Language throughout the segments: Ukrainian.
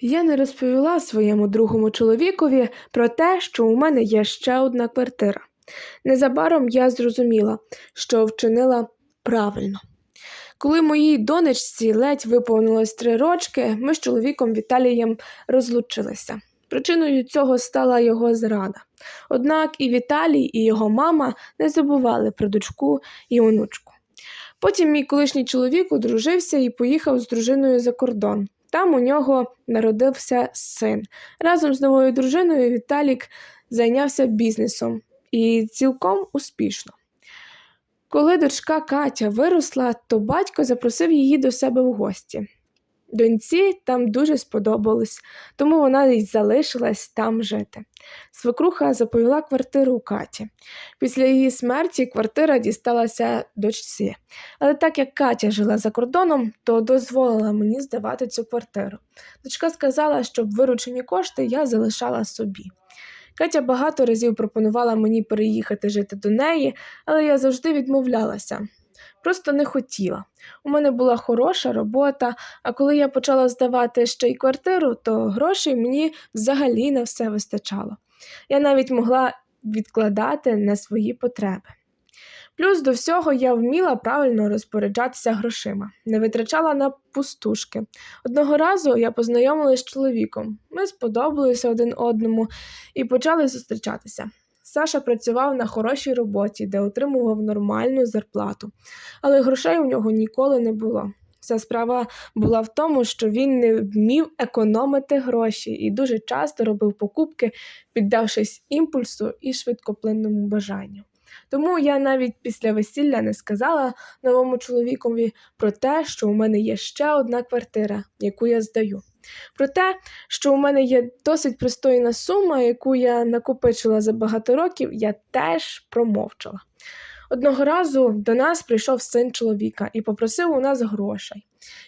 Я не розповіла своєму другому чоловікові про те, що у мене є ще одна квартира. Незабаром я зрозуміла, що вчинила правильно. Коли моїй донечці ледь виповнилось три рочки, ми з чоловіком Віталієм розлучилися. Причиною цього стала його зрада. Однак і Віталій, і його мама не забували про дочку і онучку. Потім мій колишній чоловік одружився і поїхав з дружиною за кордон. Там у нього народився син. Разом з новою дружиною Віталік зайнявся бізнесом і цілком успішно. Коли дочка Катя виросла, то батько запросив її до себе в гості. Доньці там дуже сподобалось, тому вона й залишилась там жити. Свекруха заповіла квартиру у Каті. Після її смерті квартира дісталася дочці. Але так як Катя жила за кордоном, то дозволила мені здавати цю квартиру. Дочка сказала, щоб виручені кошти я залишала собі. Катя багато разів пропонувала мені переїхати жити до неї, але я завжди відмовлялася. Просто не хотіла. У мене була хороша робота, а коли я почала здавати ще й квартиру, то грошей мені взагалі на все вистачало. Я навіть могла відкладати на свої потреби. Плюс до всього я вміла правильно розпоряджатися грошима, не витрачала на пустушки. Одного разу я познайомилася з чоловіком. Ми сподобалися один одному і почали зустрічатися. Саша працював на хорошій роботі, де отримував нормальну зарплату, але грошей у нього ніколи не було. Вся справа була в тому, що він не вмів економити гроші і дуже часто робив покупки, піддавшись імпульсу і швидкоплинному бажанню. Тому я навіть після весілля не сказала новому чоловікові про те, що у мене є ще одна квартира, яку я здаю. Про те, що у мене є досить пристойна сума, яку я накопичила за багато років, я теж промовчала. Одного разу до нас прийшов син чоловіка і попросив у нас грошей.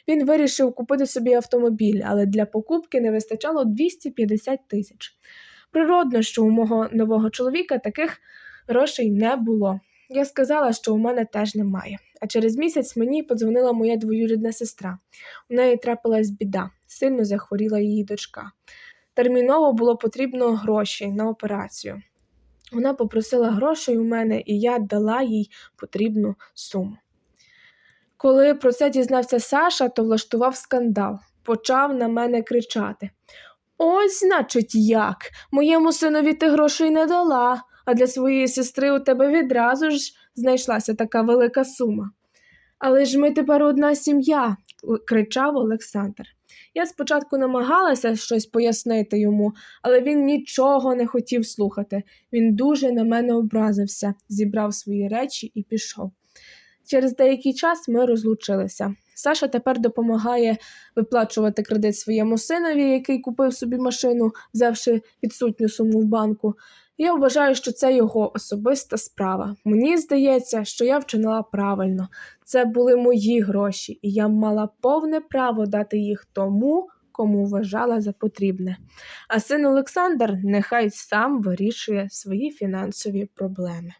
Він вирішив купити собі автомобіль, але для покупки не вистачало 250 тисяч. Природно, що у мого нового чоловіка таких грошей не було. Я сказала, що у мене теж немає. А через місяць мені подзвонила моя двоюрідна сестра. У неї трапилась біда, сильно захворіла її дочка. Терміново було потрібно гроші на операцію. Вона попросила грошей у мене, і я дала їй потрібну суму. Коли про це дізнався Саша, то влаштував скандал, почав на мене кричати: Ось, значить, як, моєму синові ти грошей не дала, а для своєї сестри у тебе відразу ж знайшлася така велика сума. Але ж ми тепер одна сім'я, кричав Олександр. Я спочатку намагалася щось пояснити йому, але він нічого не хотів слухати. Він дуже на мене образився, зібрав свої речі і пішов. Через деякий час ми розлучилися. Саша тепер допомагає виплачувати кредит своєму синові, який купив собі машину, взявши відсутню суму в банку. Я вважаю, що це його особиста справа. Мені здається, що я вчинила правильно. Це були мої гроші, і я мала повне право дати їх тому, кому вважала за потрібне. А син Олександр нехай сам вирішує свої фінансові проблеми.